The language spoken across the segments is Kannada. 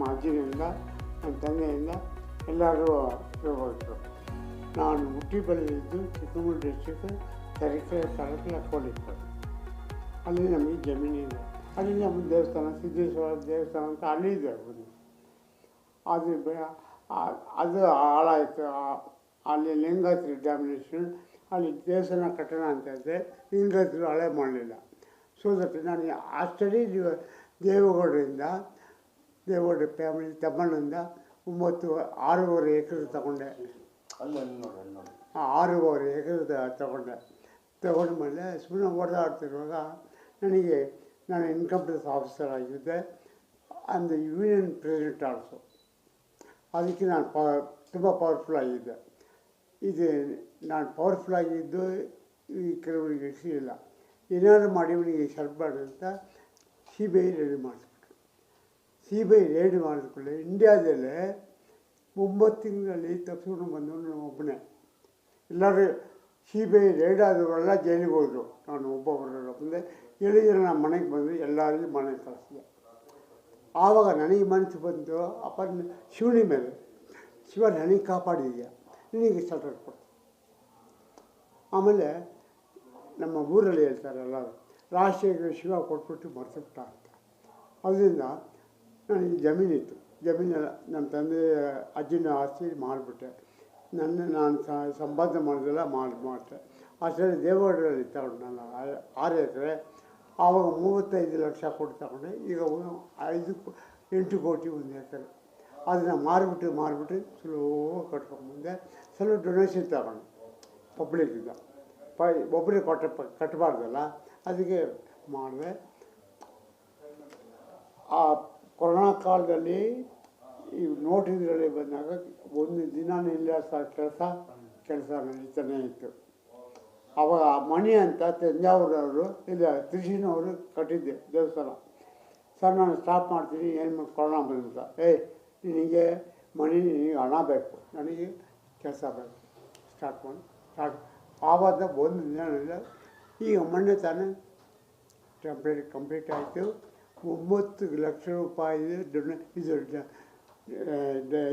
ನಮ್ಮ ಅಜ್ಜಿನಿಂದ ನಮ್ಮ ತಂದೆಯಿಂದ ಎಲ್ಲರೂ ತಿಳ್ಕೊಳ್ತು ನಾನು ಹುಟ್ಟಿ ಬೆಳೆದಿದ್ದು ಚಿಕ್ಕಮಗಳೂರು ಡಿಸ್ಟಿಕ್ ತರೀಕೆರೆ ತಾಲೂಕಿನ ಕೋಳಿತ್ತು ಅಲ್ಲಿ ನಮಗೆ ಜಮೀನಿದೆ. ಅಲ್ಲಿ ನಮ್ಮ ದೇವಸ್ಥಾನ, ಸಿದ್ದೇಶ್ವರ ದೇವಸ್ಥಾನ ಅಂತ ಅಲ್ಲಿ ಇದೆ ಅದು ಅದು ಹಾಳಾಯಿತು. ಅಲ್ಲಿ ಲಿಂಗಾತ್ರಿ ಡ್ಯಾಮಿನೇಷನ್, ಅಲ್ಲಿ ದೇವಸ್ಥಾನ ಕಟ್ಟಣ ಅಂತ ಇದೆ. ಲಿಂಗಾತ್ರಿ ಹಳೆ ಮಾಡಲಿಲ್ಲ. ಸೊ ದಟ್ ನಾನು ಆ ದೇವೇಗೌಡರಿಂದ ದೇವೇಗೌಡ ಫ್ಯಾಮಿಲಿ ತಮ್ಮಣ್ಣಿಂದ ಒಂಬತ್ತು ಆರೂವರೆ ಎಕರೆ ತಗೊಂಡೆ. ಆರೂವರೆ ಎಕರೆ ತಗೊಂಡೆ. ತಗೊಂಡ ಮೇಲೆ ಸುಮ್ಮನೆ ಓಡಾಡ್ತಿರುವಾಗ ನನಗೆ ನಾನು ಇನ್ಕಮ್ ಟ್ಯಾಕ್ಸ್ ಆಫೀಸರ್ ಆಗಿದ್ದೆ. ಅಂದ ಯೂನಿಯನ್ ಪ್ರೆಸಿಡೆಂಟ್ ಆಲ್ಸೋ ಅದಕ್ಕೆ ನಾನು ಪ ತುಂಬ ಪವರ್ಫುಲ್ ಆಗಿದ್ದೆ. ಇದು ನಾನು ಪವರ್ಫುಲ್ ಆಗಿದ್ದು ಈ ಕೆಲವರಿಗೆ ಇಳಿಸಿಲ್ಲ ಏನಾದ್ರು ಮಾಡಿ ಇವನಿಗೆ ಅಂತ ಸಿ ಬಿ ಐ ರೆಡಿ ಮಾಡಿಸ್ಬಿಟ್ರು ಸಿ ಬಿ ಐ ರೆಡಿ ಮಾಡಿಸ್ಕೊಳ್ಳಿ ಇಂಡ್ಯಾದಲ್ಲೇ ಒಂಬತ್ತು ತಿಂಗಳಲ್ಲಿ ತಪ್ಪಿಸ್ಕೊಂಡು ಬಂದು ನಾನು ಒಬ್ಬನೇ ಎಲ್ಲರೂ ಸಿ ಬಿ ಐ ರೇಡ್ ಆದವರೆಲ್ಲ ಜೈಲಿಗೆ ಹೋದರು ನಾನು ಒಬ್ಬೊಬ್ಬರ ಮುಂದೆ ಏಳು ಜನ ನಮ್ಮ ಮನೆಗೆ ಬಂದು ಎಲ್ಲರಿಗೂ ಮನೆಗೆ ಕಳಿಸಿದೆ ಆವಾಗ ನನಗೆ ಮನಸ್ಸು ಬಂತು ಅಪ್ಪ ನ- ಶಿವನಿ ಮೇಲೆ ಶಿವ ನನಗೆ ಕಾಪಾಡಿದ್ಯಾ ನಿನಗೆ ಸೆಟಲ್ ಕೊಡ್ತೀನಿ ಆಮೇಲೆ ನಮ್ಮ ಊರಲ್ಲಿ ಹೇಳ್ತಾರೆ ಎಲ್ಲರೂ ರಾಷ್ಟ್ರೀಯ ಶಿವ ಕೊಟ್ಬಿಟ್ಟು ಮರೆತುಬಿಟ್ಟ ಅಂತ ಅದರಿಂದ ನನಗೆ ಜಮೀನಿತ್ತು. ಜಮೀನೆಲ್ಲ ನಮ್ಮ ತಂದೆ ಅಜ್ಜಿನ ಆಸ್ತಿ ಮಾಡಿಬಿಟ್ಟೆ. ನನ್ನ ನಾನು ಸಂಪಾದನೆ ಮಾಡಿದೆಲ್ಲ ಮಾಡಿ ಮಾಡಿದೆ ಅಷ್ಟರಲ್ಲಿ ದೇವಗಢದಲ್ಲಿ ತಗೊಂಡು ನಾನು ಆರು ಎಕರೆ. ಆವಾಗ ಮೂವತ್ತೈದು ಲಕ್ಷ ಕೊಟ್ಟು ತಗೊಂಡೆ. ಈಗ ಐದು ಎಂಟು ಕೋಟಿ ಒಂದು ಎಕರೆ. ಅದನ್ನು ಮಾರಿಬಿಟ್ಟು ಮಾರಿಬಿಟ್ಟು ಸ್ಲೋ ಕಟ್ಕೊಂಡ್ಬಂದೆ ಸ್ವಲ್ಪ ಡೊನೇಷನ್ ತಗೊಂಡು. ಪಬ್ಲಿಕ್ಕಿಂದ ಪ ಒಬ್ಬರಿಗೆ ಕೊಟ್ಟ ಕಟ್ಟಬಾರ್ದಲ್ಲ ಅದಕ್ಕೆ ಮಾಡಿದೆ. ಆ ಕೊರೋನಾ ಕಾಲದಲ್ಲಿ ಈ ನೋಟಿದ್ರಲ್ಲಿ ಬಂದಾಗ ಒಂದು ದಿನ ಇಲ್ಲ ಸರ್, ಕೆಲಸ ಕೆಲಸ ನಡೀತಾನೆ ಇತ್ತು. ಅವಾಗ ಆ ಮಣಿ ಅಂತ ತಂಜಾವೂರವರು, ಇಲ್ಲ ತ್ರಿಶಿನವರು ಕಟ್ಟಿದ್ದೆ ದೇವಸ್ಥಾನ. ಸರ್, ನಾನು ಸ್ಟಾಪ್ ಮಾಡ್ತೀನಿ, ಏನು ಮಾಡಿ ಕೊರೋನಾ ಬಂದಂತ ಏಯ್, ನಿನಗೆ ಮಣಿ, ನಿನಗೆ ಹಣ ಬೇಕು. ನನಗೆ ಕೆಲಸ ಬೇಕು. ಸ್ಟಾರ್ಟ್ ಮಾಡಿ. ಸ್ಟಾರ್ಟ್ ಆವಾಗ ಒಂದು ದಿನ ಈಗ ಮೊನ್ನೆ ತಾನೇ ಟೆಂಪ್ಲೇಟ್ ಕಂಪ್ಲೀಟ್ ಆಯಿತು. ಒಂಬತ್ತು ಲಕ್ಷ ರೂಪಾಯಿ ದುಡ್ಡು ಇದು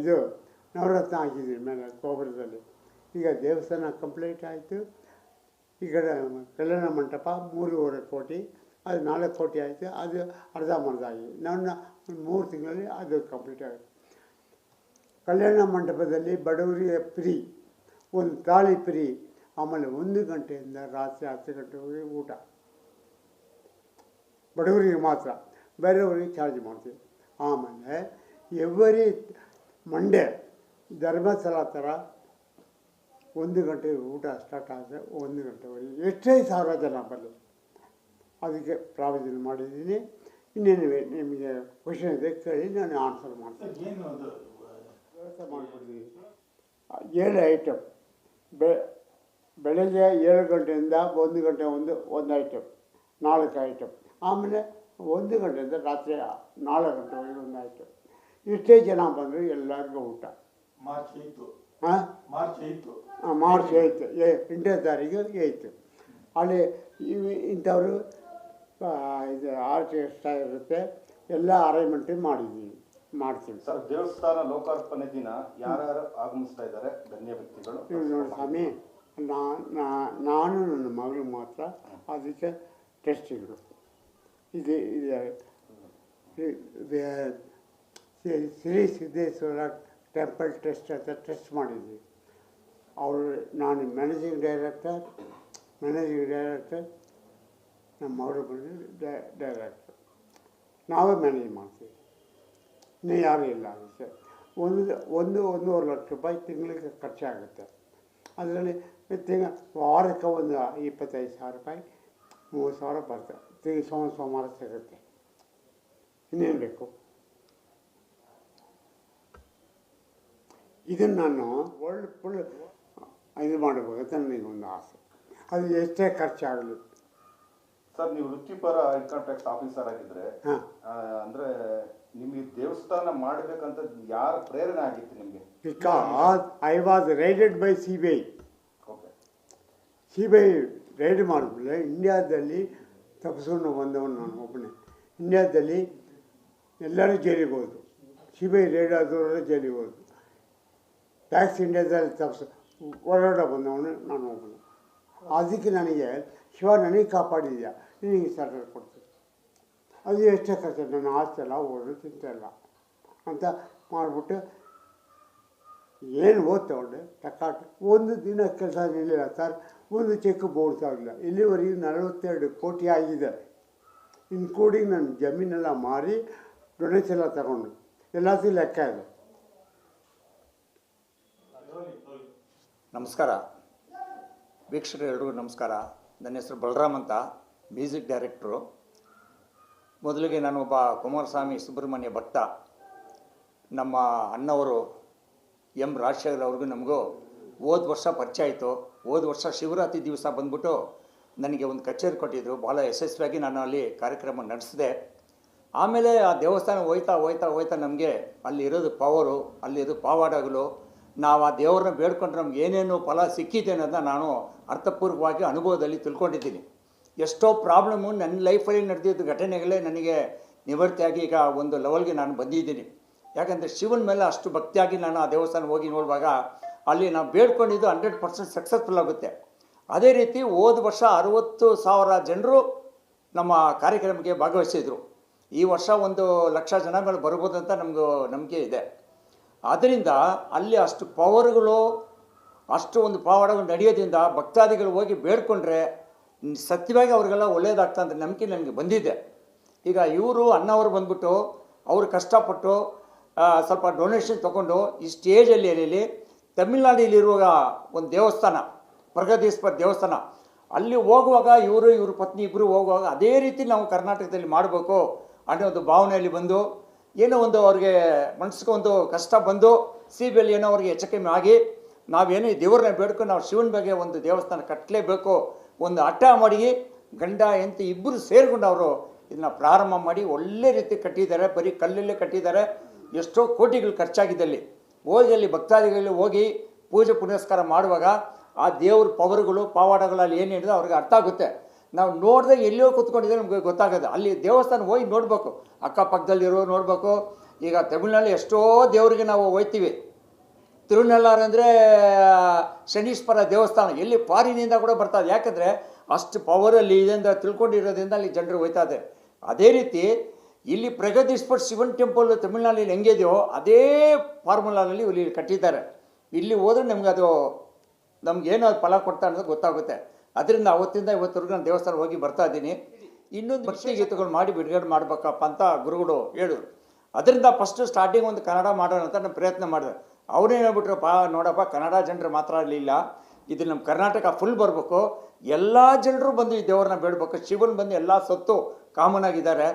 ಇದು ನವರತ್ನ ಹಾಕಿದ್ವಿ ಮೇಲೆ ಕೋಪುರದಲ್ಲಿ ಈಗ ದೇವಸ್ಥಾನ ಕಂಪ್ಲೀಟ್ ಆಯಿತು. ಈ ಕಡೆ ಕಲ್ಯಾಣ ಮಂಟಪ ಮೂರುವರೆ ಕೋಟಿ, ಅದು ನಾಲ್ಕು ಕೋಟಿ ಆಯಿತು, ಅದು ಅರ್ಧ ಆಗಿದೆ. ನನ್ನ ಮೂರು ತಿಂಗಳಲ್ಲಿ ಅದು ಕಂಪ್ಲೀಟ್ ಆಗುತ್ತೆ. ಕಲ್ಯಾಣ ಮಂಟಪದಲ್ಲಿ ಬಡವರಿಗೆ ಫ್ರೀ ಒಂದು ತಾಳಿ ಫ್ರೀ ಆಮೇಲೆ ಒಂದು ಗಂಟೆಯಿಂದ ರಾತ್ರಿ ಹತ್ತು ಗಂಟೆವರೆಗೆ ಊಟ. ಬಡವರಿಗೆ ಮಾತ್ರ. ಬೇರೆಯವರಿಗೆ ಚಾರ್ಜ್ ಮಾಡ್ತೀವಿ. ಆಮೇಲೆ ಎವರಿ ಮಂಡೇ ಧರ್ಮಸ್ಥಳ ಥರ ಒಂದು ಗಂಟೆ ಊಟ ಸ್ಟಾರ್ಟ್ ಆದರೆ ಒಂದು ಗಂಟೆವರೆಗೆ. ಎಷ್ಟೇ ಸಾವಿರ ಜನ ಬರಲಿ. ಅದಕ್ಕೆ ಪ್ರಾವಿಷನ್ ಮಾಡಿದ್ದೀನಿ. ಇನ್ನೇನು ನಿಮಗೆ ಕ್ವಶನ್ ಇದೆ ಕೇಳಿ ನಾನು ಆನ್ಸರ್ ಮಾಡ್ತೀನಿ. ವ್ಯವಸ್ಥೆ ಏಳು ಐಟಮ್ ಬೆ ಬೆಳಗ್ಗೆ ಏಳು ಗಂಟೆಯಿಂದ ಒಂದು ಗಂಟೆ ಒಂದು ಒಂದು ಐಟಮ್ ನಾಲ್ಕು ಐಟಮ್ ಆಮೇಲೆ ಒಂದು ಗಂಟೆಯಿಂದ ರಾತ್ರಿ ನಾಲ್ಕು ಗಂಟೆ ಒಂದು ಆಯಿತು ಇಷ್ಟೇ ಜನ ಬಂದರು ಎಲ್ಲರಿಗೂ ಊಟ. ಮಾರ್ಚ್ ಐತು ಹಾಂ ಮಾರ್ಚ್ ಏಯ್ತು ಮಾರ್ಚ್ ಐತು ಏ ಎಂಟನೇ ತಾರೀಕು ಏಯ್ತು ಅಲ್ಲಿ ಇವು ಇಂಥವರು ಇದು ಆರ್ಕೆಸ್ಟ್ರಾ ಇರುತ್ತೆ. ಎಲ್ಲ ಅರೇಂಜ್ಮೆಂಟ್ ಮಾಡಿದ್ದೀವಿ ಮಾಡ್ತೀವಿ. ಸರ್ ದೇವಸ್ಥಾನ ಲೋಕಾರ್ಪಣೆ ದಿನ ಯಾರ್ಯಾರು ಆಗಮಿಸ್ತಾ ಇದ್ದಾರೆ? ಧನ್ಯ ವ್ಯಕ್ತಿಗಳು. ನೀವು ನೋಡಿ ಸ್ವಾಮಿ ನಾನು ನನ್ನ ಮಗಳು ಮಾತ್ರ ಅದಕ್ಕೆ ಟೆಸ್ಟಿಗಳು ಇದು, ಇದೆ. ಶ್ರೀ- ಸಿದ್ದೇಶ್ವರ ಟೆಂಪಲ್ ಟೆಸ್ಟ್ ಅಂತ ಟೆಸ್ಟ್ ಮಾಡಿದ್ವಿ. ಅವರು, ನಾನು ಮ್ಯಾನೇಜಿಂಗ್ ಡೈರೆಕ್ಟರ್ ಮ್ಯಾನೇಜಿಂಗ್ ಡೈರೆಕ್ಟರ್ ನಮ್ಮವರು ಬಂದು ಡೈರೆಕ್ಟರ್ ನಾವೇ ಮ್ಯಾನೇಜ್ ಮಾಡ್ತೀವಿ. ಇನ್ನೂ ಯಾರೂ ಇಲ್ಲ ಸರ್ ಒಂದು ಒಂದು, ಒಂದೂವರೆ ಲಕ್ಷ ರೂಪಾಯಿ ತಿಂಗಳಿಗೆ ಖರ್ಚಾಗುತ್ತೆ. ಅದರಲ್ಲಿ ತಿಂಗ ವಾರಕ್ಕೆ ಒಂದು ಇಪ್ಪತ್ತೈದು ಸಾವಿರ ರೂಪಾಯಿ, ಮೂವತ್ತು ಸಾವಿರ ಬರ್ತದೆ. ತಿಂಗ್ ಸೋಮ ಸೋಮವಾರ ಸಿಗುತ್ತೆ. ಇನ್ನೇನು ಬೇಕು? ಇದನ್ನು ನಾನು ವರ್ಲ್ಡ್ ಫುಲ್ ಇದು ಮಾಡಬೇಕಂತ ಒಂದು ಆಸೆ. ಅದು ಎಷ್ಟೇ ಖರ್ಚಾಗಲಿ ಸರ್ ನೀವು ವೃತ್ತಿಪರ ಇನ್ಕಮ್ ಟ್ಯಾಕ್ಸ್ ಆಫೀಸರ್ ಆಗಿದ್ರೆ ಅಂದ್ರೆ ನಿಮಗೆ ದೇವಸ್ಥಾನ ಮಾಡಬೇಕಂತ ಯಾರ ಪ್ರೇರಣೆ ಆಗಿತ್ತು ನಿಮಗೆ? Because I was raided by C B I C B I raid ಮಾಡಿದ್ಮೇಲೆ ಇಂಡಿಯಾದಲ್ಲಿ ತಪ್ಪಿಸ್ಕೊಂಡು ಬಂದವನು ನಾನು ಒಬ್ಬನೇ. ಇಂಡಿಯಾದಲ್ಲಿ ಎಲ್ಲರೂ ಜೈಲಿಗೆ ಹೋದರು ಸಿ ಬಿ ಐ ರೇಡ್ ಆದವರೆಲ್ಲ ಜೈಲಿಗೆ ಹೋದ್ರು ಟ್ಯಾಕ್ಸ್ ಇಂಡಿಯಾದಲ್ಲಿ ತಪ್ಪಿಸ್ ಹೊರಗಡೆ ಬಂದವನು ನಾನು ಒಬ್ಬನು. ಅದಕ್ಕೆ ನನಗೆ ಶಿವ ನನಗೆ ಕಾಪಾಡಿದ್ಯಾ? ನಿನಗೆ ಸರ್ಕಾರ ಕೊಡ್ತೀನಿ. ಅದು ಎಷ್ಟೇ ಖರ್ಚು, ನನ್ನ ಆಸ್ತಿ ಎಲ್ಲ ಓಡು ಚಿಂತೆ ಅಂತ ಮಾಡಿಬಿಟ್ಟು ಏನು ಓದ್ ತಗೊಂಡೆ ಟಕಾಟ ಒಂದು ದಿನ ಕೆಲಸ ನಿಲ್ಲಿಲ್ಲ ಸರ್. ಒಂದು ಚೆಕ್ ಆಗಿಲ್ಲ ಇಲ್ಲಿವರೆಗೆ ನಲವತ್ತೆರಡು ಕೋಟಿ ಆಗಿದೆ. ಇನ್ಕ್ಲೂಡಿಂಗ್ ನನ್ನ ಜಮೀನೆಲ್ಲ ಮಾರಿ ಡೊನೇಷನ್ ಎಲ್ಲ ತಗೊಂಡು. ಎಲ್ಲದೂ ಲೆಕ್ಕ ಇದೆ ನಮಸ್ಕಾರ. ವೀಕ್ಷಕರೆಲ್ಲರಿಗೂ ನಮಸ್ಕಾರ. ನನ್ನ ಹೆಸರು ಬಲರಾಮ್ ಅಂತ, ಮ್ಯೂಸಿಕ್ ಡೈರೆಕ್ಟ್ರು. ಮೊದಲಿಗೆ ನಾನು ಒಬ್ಬ ಕುಮಾರಸ್ವಾಮಿ ಸುಬ್ರಹ್ಮಣ್ಯ ಭಕ್ತ. ನಮ್ಮ ಅಣ್ಣವರು ಎಂ ರಾಜಶೇಖರ್ ಅವ್ರಿಗೂ ನಮಗೂ ಹೋದ ವರ್ಷ ಪರಿಚಯ ಆಯಿತು. ಹೋದ ವರ್ಷ ಶಿವರಾತ್ರಿ ದಿವಸ ಬಂದ್ಬಿಟ್ಟು ನನಗೆ ಒಂದು ಕಚೇರಿ ಕೊಟ್ಟಿದ್ದರು ಭಾಳ ಯಶಸ್ವಿಯಾಗಿ ನಾನು ಅಲ್ಲಿ ಕಾರ್ಯಕ್ರಮ ನಡೆಸಿದೆ. ಆಮೇಲೆ ಆ ದೇವಸ್ಥಾನ ಹೋಯ್ತಾ ಹೋಯ್ತಾ ಹೋಯ್ತಾ ನಮಗೆ ಅಲ್ಲಿರೋದು ಪವರು ಅಲ್ಲಿರೋದು ಪಾವಾಡಗಳು. ನಾವು ಆ ದೇವರನ್ನ ಬೇಡ್ಕೊಂಡ್ರೆ ನಮ್ಗೆ ಏನೇನು ಫಲ ಸಿಕ್ಕಿದೆ ಅನ್ನೋದನ್ನ ನಾನು ಅರ್ಥಪೂರ್ವವಾಗಿ ಅನುಭವದಲ್ಲಿ ತಿಳ್ಕೊಂಡಿದ್ದೀನಿ. ಎಷ್ಟೋ ಪ್ರಾಬ್ಲಮ್ಮು ನನ್ನ ಲೈಫಲ್ಲಿ ನಡೆದಿದ್ದ ಘಟನೆಗಳೇ ನನಗೆ ನಿವೃತ್ತಿಯಾಗಿ ಈಗ ಒಂದು ಲೆವೆಲ್ಗೆ ನಾನು ಬಂದಿದ್ದೀನಿ. ಯಾಕಂದರೆ ಶಿವನ ಮೇಲೆ ಅಷ್ಟು ಭಕ್ತಿಯಾಗಿ ನಾನು ಆ ದೇವಸ್ಥಾನ ಹೋಗಿ ನೋಡುವಾಗ ಅಲ್ಲಿ ನಾವು ಬೇಡ್ಕೊಂಡಿದ್ದು ಹಂಡ್ರೆಡ್ ಪರ್ಸೆಂಟ್ ಸಕ್ಸಸ್ಫುಲ್ ಆಗುತ್ತೆ. ಅದೇ ರೀತಿ ಹೋದ ವರ್ಷ ಅರುವತ್ತು ಸಾವಿರ ಜನರು ನಮ್ಮ ಕಾರ್ಯಕ್ರಮಕ್ಕೆ ಭಾಗವಹಿಸಿದರು. ಈ ವರ್ಷ ಒಂದು ಲಕ್ಷ ಜನಗಳು ಬರ್ಬೋದು ಅಂತ ನಮಗೂ ನಂಬಿಕೆ ಇದೆ. ಆದ್ದರಿಂದ ಅಲ್ಲಿ ಅಷ್ಟು ಪವರ್ಗಳು ಅಷ್ಟು ಒಂದು ಪವಾಡಗಳು ನಡೆಯೋದ್ರಿಂದ ಭಕ್ತಾದಿಗಳು ಹೋಗಿ ಬೇಡ್ಕೊಂಡ್ರೆ ಸತ್ಯವಾಗಿ ಅವ್ರಿಗೆಲ್ಲ ಒಳ್ಳೇದಾಗ್ತಾ ಅಂತ ನಂಬಿಕೆ ನನಗೆ ಬಂದಿದೆ. ಈಗ ಇವರು ಅಣ್ಣವರು ಬಂದ್ಬಿಟ್ಟು ಅವರು ಕಷ್ಟಪಟ್ಟು ಸ್ವಲ್ಪ ಡೊನೇಷನ್ ತೊಗೊಂಡು ಈ ಸ್ಟೇಜಲ್ಲಿ ಏನೇಳಿ ತಮಿಳ್ನಾಡಲ್ಲಿರುವ ಒಂದು ದೇವಸ್ಥಾನ ಪ್ರಗದೀಶ್ವರ ದೇವಸ್ಥಾನ. ಅಲ್ಲಿ ಹೋಗುವಾಗ ಇವರು, ಇವ್ರ ಪತ್ನಿ ಇಬ್ಬರು ಹೋಗುವಾಗ ಅದೇ ರೀತಿ ನಾವು ಕರ್ನಾಟಕದಲ್ಲಿ ಮಾಡಬೇಕು ಅನ್ನೋ ಒಂದು ಭಾವನೆಯಲ್ಲಿ ಬಂದು, ಏನೋ ಒಂದು ಅವ್ರಿಗೆ ಮನಸ್ಸಿಗೆ ಒಂದು ಕಷ್ಟ ಬಂದು ಸಿ ಬಿ ಏನೋ ಅವ್ರಿಗೆ ಹೆಚ್ಚು ಕಮ್ಮಿ ಆಗಿ ನಾವೇನು ದೇವ್ರನ್ನ ಬೇಡ್ಕೊಂಡು ನಾವು ಶಿವನ ಬಗ್ಗೆ ಒಂದು ದೇವಸ್ಥಾನ ಕಟ್ಟಲೇಬೇಕು, ಒಂದು ಹಠ ಮಾಡಿ, ಗಂಡ ಎಂತ ಇಬ್ಬರು ಸೇರಿಕೊಂಡು ಅವರು ಇದನ್ನ ಪ್ರಾರಂಭ ಮಾಡಿ ಒಳ್ಳೆ ರೀತಿ ಕಟ್ಟಿದ್ದಾರೆ, ಬರೀ ಕಲ್ಲಲ್ಲೇ ಕಟ್ಟಿದ್ದಾರೆ, ಎಷ್ಟೋ ಕೋಟಿಗಳು ಖರ್ಚಾಗಿದ್ದಲ್ಲಿ ಹೋಗಿ ಅಲ್ಲಿ ಭಕ್ತಾದಿಗಳಲ್ಲಿ ಹೋಗಿ ಪೂಜೆ ಪುನಸ್ಕಾರ ಮಾಡುವಾಗ ಆ ದೇವ್ರ ಪವರ್ಗಳು ಪಾವಾಡಗಳಲ್ಲಿ ಏನು ಹೇಳಿದ್ರೆ ಅವ್ರಿಗೆ ಅರ್ಥ ಆಗುತ್ತೆ. ನಾವು ನೋಡಿದಾಗ ಎಲ್ಲಿಯೋ ಕೂತ್ಕೊಂಡಿದ್ರೆ ನಮಗೆ ಗೊತ್ತಾಗುತ್ತೆ ಅಲ್ಲಿ ದೇವಸ್ಥಾನ ಹೋಗಿ ನೋಡಬೇಕು. ಅಕ್ಕಪಕ್ಕದಲ್ಲಿರೋ ನೋಡಬೇಕು. ಈಗ ತಮಿಳ್ನಲ್ಲಿ ಎಷ್ಟೋ ದೇವರಿಗೆ ನಾವು ಹೋಗ್ತೀವಿ ತಿರುನಲ್ಲಾರ್ ಅಂದರೆ, ಶನೀಶ್ವರ ದೇವಸ್ಥಾನ. ಎಲ್ಲಿ ಫಾರಿನಿಂದ ಕೂಡ ಬರ್ತದೆ ಯಾಕಂದರೆ ಅಷ್ಟು ಪವರಲ್ಲಿ ಇದೆ ಅಂತ ತಿಳ್ಕೊಂಡಿರೋದ್ರಿಂದ ಅಲ್ಲಿ ಜನರು ಹೋಯ್ತಾ ಇದೆ ಅದೇ ರೀತಿ ಇಲ್ಲಿ ಪ್ರಗತಿ ಪ್ರಗದೀಶ್ವರ್ ಶಿವನ್ ಟೆಂಪಲ್ ತಮಿಳ್ನಾಡಲ್ಲಿ ಹೆಂಗಿದೆಯೋ ಅದೇ ಫಾರ್ಮುಲಾನಲ್ಲಿ ಇಲ್ಲಿ ಕಟ್ಟಿದ್ದಾರೆ. ಇಲ್ಲಿ ಹೋದ್ರೆ ನಮ್ಗೆ ಅದು, ನಮ್ಗೆ ಏನೋ ಅದು ಫಲ ಕೊಡ್ತಾ ಅನ್ನೋದು ಗೊತ್ತಾಗುತ್ತೆ. ಅದರಿಂದ ಅವತ್ತಿಂದ ಇವತ್ತರೆಗೂ ನಾನು ದೇವಸ್ಥಾನ ಹೋಗಿ ಬರ್ತಾ ಇದ್ದೀನಿ. ಇನ್ನೊಂದು ಭಕ್ತಿ ಗೀತೆಗಳು ಮಾಡಿ ಬಿಡುಗಡೆ ಮಾಡಬೇಕಪ್ಪ ಅಂತ ಗುರುಗಳು ಹೇಳಿದ್ರು. ಅದರಿಂದ ಫಸ್ಟ್ ಸ್ಟಾರ್ಟಿಂಗ್ ಒಂದು ಕನ್ನಡ ಮಾಡೋಣ ಅಂತ ನಾನು ಪ್ರಯತ್ನ ಮಾಡಿದೆ. ಅವರೇ ಹೇಳ್ಬಿಟ್ರಪ್ಪ, ನೋಡಪ್ಪ, ಕನ್ನಡ ಜನರು ಮಾತ್ರ ಇರಲಿಲ್ಲ. ಇದು ನಮ್ಮ ಕರ್ನಾಟಕ ಫುಲ್ ಬರಬೇಕು. ಎಲ್ಲ ಜನರು ಬಂದು ಈ ದೇವ್ರನ್ನ ಬೇಡಬೇಕು. ಶಿವನ್ ಬಂದು ಎಲ್ಲ ಸತ್ತು ಕಾಮನ್ ಆಗಿದ್ದಾರೆ.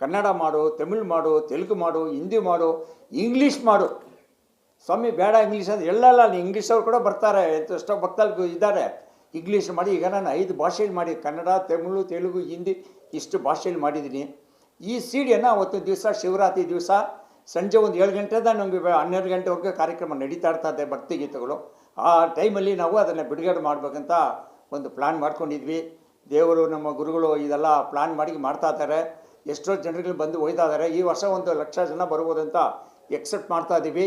ಕನ್ನಡ ಮಾಡು, ತಮಿಳ್ ಮಾಡು, ತೆಲುಗು ಮಾಡು, ಹಿಂದಿ ಮಾಡು, ಇಂಗ್ಲೀಷ್ ಮಾಡು. ಸ್ವಾಮಿ, ಬೇಡ ಇಂಗ್ಲೀಷ್ ಅಂದರೆ ಎಲ್ಲಲ್ಲ ಅಲ್ಲಿ ಇಂಗ್ಲೀಷ್ ಅವ್ರು ಕೂಡ ಬರ್ತಾರೆ. ಎಷ್ಟೋ- ಭಕ್ತರು ಇದ್ದಾರೆ. ಇಂಗ್ಲೀಷ್ ಮಾಡಿ, ಈಗ ನಾನು ಐದು ಭಾಷೆಯಲ್ಲಿ ಮಾಡಿ, ಕನ್ನಡ, ತಮಿಳು, ತೆಲುಗು, ಹಿಂದಿ, ಇಷ್ಟು ಭಾಷೆಯಲ್ಲಿ ಮಾಡಿದ್ದೀನಿ. ಈ ಸೀಡಿಯನ್ನು ಅವತ್ತು ದಿವಸ, ಶಿವರಾತ್ರಿ ದಿವಸ ಸಂಜೆ ಒಂದು ಏಳು ಗಂಟೆದ ನಮಗೆ ಹನ್ನೆರಡು ಗಂಟೆವರೆಗೆ ಕಾರ್ಯಕ್ರಮ ನಡೀತಾ ಇರ್ತದೆ ಭಕ್ತಿಗೀತೆಗಳು. ಆ ಟೈಮಲ್ಲಿ ನಾವು ಅದನ್ನು ಬಿಡುಗಡೆ ಮಾಡಬೇಕಂತ ಒಂದು ಪ್ಲ್ಯಾನ್ ಮಾಡ್ಕೊಂಡಿದ್ವಿ. ದೇವರು, ನಮ್ಮ ಗುರುಗಳು ಇದೆಲ್ಲ ಪ್ಲ್ಯಾನ್ ಮಾಡಿ ಮಾಡ್ತಾ ಇದ್ದಾರೆ. ಎಷ್ಟೋ ಜನರುಗಳು ಬಂದು ಒಯ್ದಾದರೆ ಈ ವರ್ಷ ಒಂದು ಲಕ್ಷ ಜನ ಬರ್ಬೋದು ಅಂತ ಎಕ್ಸೆಪ್ಟ್ ಮಾಡ್ತಾ ಇದ್ದೀವಿ